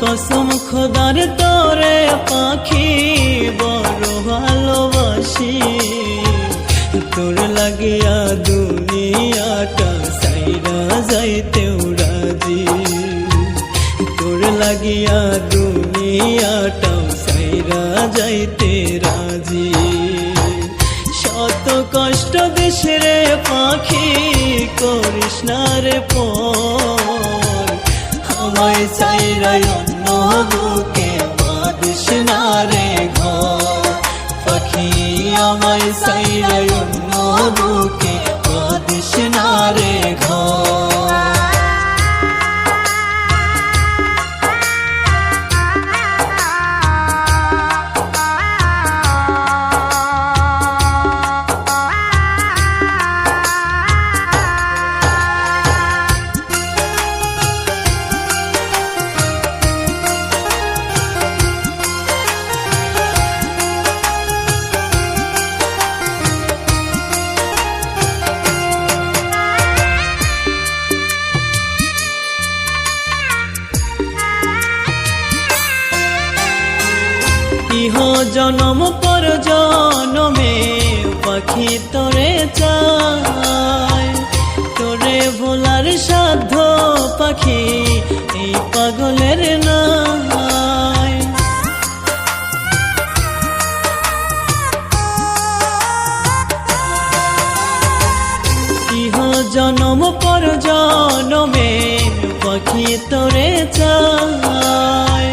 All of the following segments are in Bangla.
কসম খোদার তোরে পাখি বড় ভালোবাসি। তোর লাগিয়া দুনিয়াটা সাইরা যাইতেও রাজি। তোর লাগিয়া দুনিয়াটাও সাইরা যাইতে রাজি। শত কষ্ট দেশরে পাখি করিস না রে পর। আমায় অন্য বুকে বাদিস না রে ঘর পাখি আমায় চাইরা অন্য বুকে বাদিস না রে ঘর ইহ জনম পর জনমে পাখি তোরে চায়। তোরে ভোলার সাধ্য পাখি এই পাগলের ইহ জনম পর জনমে পাখি তোরে চায়।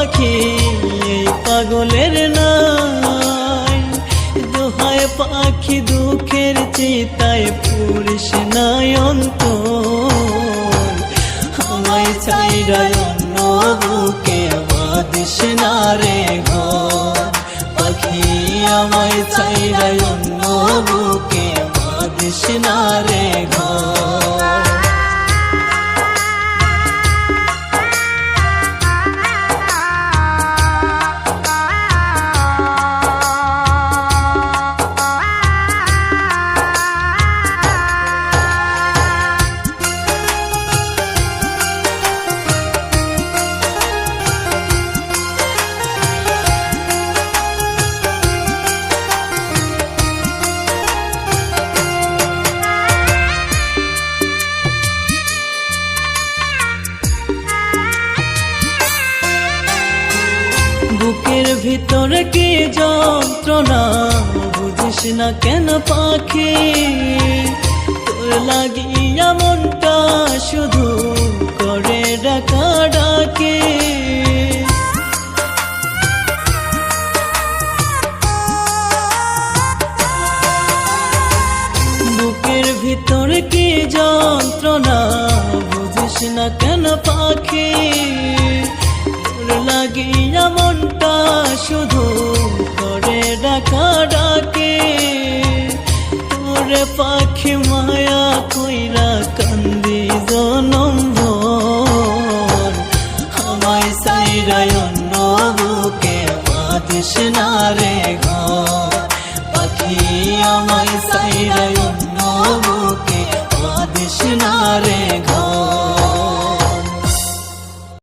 পাখি, পাগলের নাই। দোহায় পাখি দুঃখের চিতায় পুরুষ নয়ন্ত আমায় চাইরা অন্য বুকে বাদিস না রে পাখি আমায় চাইরা অন্য বুকে বাদিস না রে ঘর। ভিতরে কি যন্ত্রণা? বুঝিস না কেন পাখি? তোর লাগিয়া মনটা শুধু করে ডাকা ডাকে। বুকের ভিতরে কি যন্ত্রণা? মনটা শুধু ডাকা। ডাকে পাখি মায়া আমায় সাইরায় অন্য বুকে বাদিস না রে না রে ঘর।